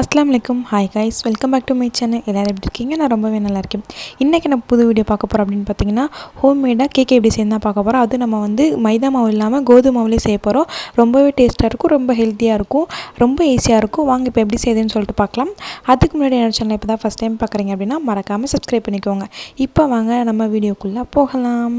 அஸ்லாம் வலைக்கும் hi guys welcome back to my channel எல்லோரும் எப்படி இருக்கீங்க? நான் ரொம்பவே நல்லா இருக்கேன் இன்றைக்கி நான் புது வீடியோ பார்க்க போகிறோம் அப்படின்னு பார்த்தீங்கன்னா ஹோம் மேடாக கேக் எப்படி செய்யணும் தான் பார்க்க போகிறோம் அது நம்ம வந்து மைதா மாவு இல்லாமல் கோதுமை மாவுலேயே செய்ய போகிறோம் ரொம்பவே டேஸ்ட்டாக இருக்கும் ரொம்ப ஹெல்த்தியாக இருக்கும் ரொம்ப ஈஸியாக இருக்கும். வாங்க இப்போ எப்படி செய்யுதுன்னு சொல்லிட்டு பார்க்கலாம். அதுக்கு முன்னாடி என்னோட சேனல் இப்போ தான் ஃபஸ்ட் டைம் பார்க்குறீங்க அப்படின்னா மறக்காமல் சப்ஸ்கிரைப் பண்ணிக்கோங்க. இப்போ வாங்க நம்ம வீடியோக்குள்ளே போகலாம்.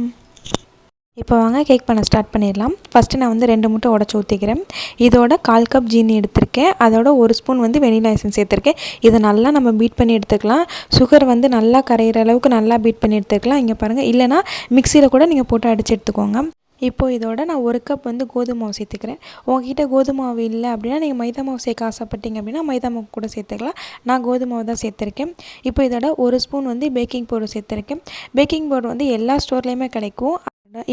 இப்போ வாங்க கேக் பண்ண ஸ்டார்ட் பண்ணிடலாம். ஃபஸ்ட்டு நான் வந்து ரெண்டு முட்டை உடச்சி ஊற்றிக்கிறேன் இதோட கால் கப் ஜீனி எடுத்திருக்கேன். அதோட ஒரு ஸ்பூன் வந்து வெனிலா எசன்ஸ் சேர்த்துருக்கேன். இதை நல்லா நம்ம பீட் பண்ணி எடுத்துக்கலாம். சுகர் வந்து நல்லா கரையிற அளவுக்கு நல்லா பீட் பண்ணி எடுத்துக்கலாம். இங்கே பாருங்கள் இல்லைனா மிக்சியில் கூட நீங்கள் போட்டு அடித்து எடுத்துக்கோங்க. இப்போது இதோட நான் ஒரு கப் வந்து கோதுமை மாவு சேர்த்துக்கிறேன். உங்ககிட்ட கோதுமை மாவு இல்லை அப்படின்னா நீங்கள் மைதா மாவு சேர்க்க ஆசைப்பட்டீங்க அப்படின்னா மைதா மாவு கூட சேர்த்துக்கலாம். நான் கோதுமை மாவு தான் சேர்த்துருக்கேன். இப்போ இதோட ஒரு ஸ்பூன் வந்து பேக்கிங் பவுடர் சேர்த்துருக்கேன். பேக்கிங் பவுடர் வந்து எல்லா ஸ்டோர்லேயுமே கிடைக்கும்.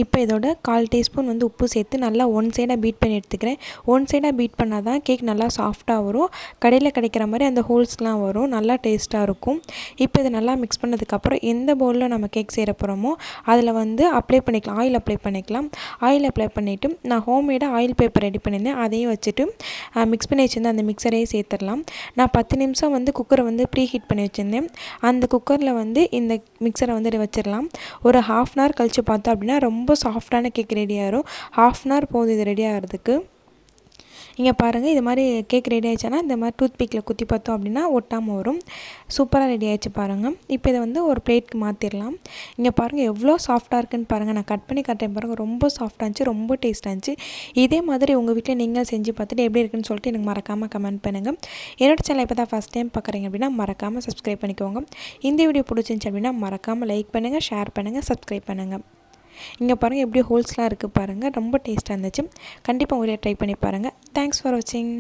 இப்போ இதோட கால் டீஸ்பூன் வந்து உப்பு சேர்த்து நல்லா ஒன் சைடாக பீட் பண்ணி எடுத்துக்கிறேன். ஒன் சைடாக பீட் பண்ணால் தான் கேக் நல்லா சாஃப்டாக வரும். கடையில் கிடைக்கிற மாதிரி அந்த ஹோல்ஸ்லாம் வரும். நல்லா டேஸ்ட்டாக இருக்கும். இப்போ இதை நல்லா மிக்ஸ் பண்ணதுக்கப்புறம் எந்த பவுலில் நம்ம கேக் செய்கிற போகிறோமோ அதில் வந்து அப்ளை பண்ணிக்கலாம். ஆயில் அப்ளை பண்ணிக்கலாம். ஆயில் அப்ளை பண்ணிவிட்டு நான் ஹோம்மேடாக ஆயில் பேப்பர் ரெடி பண்ணியிருந்தேன். அதையும் வச்சுட்டு மிக்ஸ் பண்ணி வச்சுருந்தேன் அந்த மிக்சரையே சேர்த்துடலாம். நான் பத்து நிமிஷம் வந்து குக்கரை வந்து ப்ரீ ஹீட் பண்ணி வச்சுருந்தேன். அந்த குக்கரில் வந்து இந்த மிக்சரை வந்து வச்சிடலாம். ஒரு ஹாஃப் அன் ஹவர் கழித்து பார்த்தோம் அப்படின்னா ரொம்ப சாஃப்டான கேக் ரெடி ஆகிரும் ஹாஃப் அன் ஹவர் போகுது இது ரெடி ஆகிறதுக்கு. நீங்கள் பாருங்கள் இது மாதிரி கேக் ரெடி ஆயிடுச்சுன்னா இந்த மாதிரி டூத் பிக்கில் குத்தி பார்த்தோம் அப்படின்னா ஒட்டாமல் வரும். சூப்பராக ரெடி ஆயிடுச்சு பாருங்கள் இப்போ இதை வந்து ஒரு பிளேட்க்கு மாற்றிடலாம் இங்கே பாருங்கள் எவ்வளோ சாஃப்டாக இருக்குன்னு பாருங்கள் நான் கட் பண்ணி கட்டேன் பாருங்கள் ரொம்ப சாஃப்டாக இருந்துச்சு ரொம்ப டேஸ்ட்டாக இருந்துச்சு. இதே மாதிரி உங்கள் வீட்டில் நீங்கள் செஞ்சு பார்த்துட்டு எப்படி இருக்குன்னு சொல்லிட்டு எனக்கு மறக்காமல் கமெண்ட் பண்ணுங்கள் என்னோட சேனல் இப்போ தான் ஃபஸ்ட் டைம் பார்க்குறீங்க அப்படின்னா மறக்காமல் சப்ஸ்கிரைப் பண்ணிக்கோங்க. இந்த வீடியோ பிடிச்சிருந்துச்சு அப்படின்னா மறக்காமல் லைக் பண்ணுங்கள் ஷேர் பண்ணுங்கள் சப்ஸ்கிரைப் பண்ணுங்கள் இங்கே பாருங்கள் எப்படி ஹோல்ஸ்லாம் இருக்குது பாருங்கள் ரொம்ப டேஸ்ட்டாக இருந்துச்சு. கண்டிப்பாக உங்களே ட்ரை பண்ணி பாருங்கள் தேங்க்ஸ் ஃபார் வாட்சிங்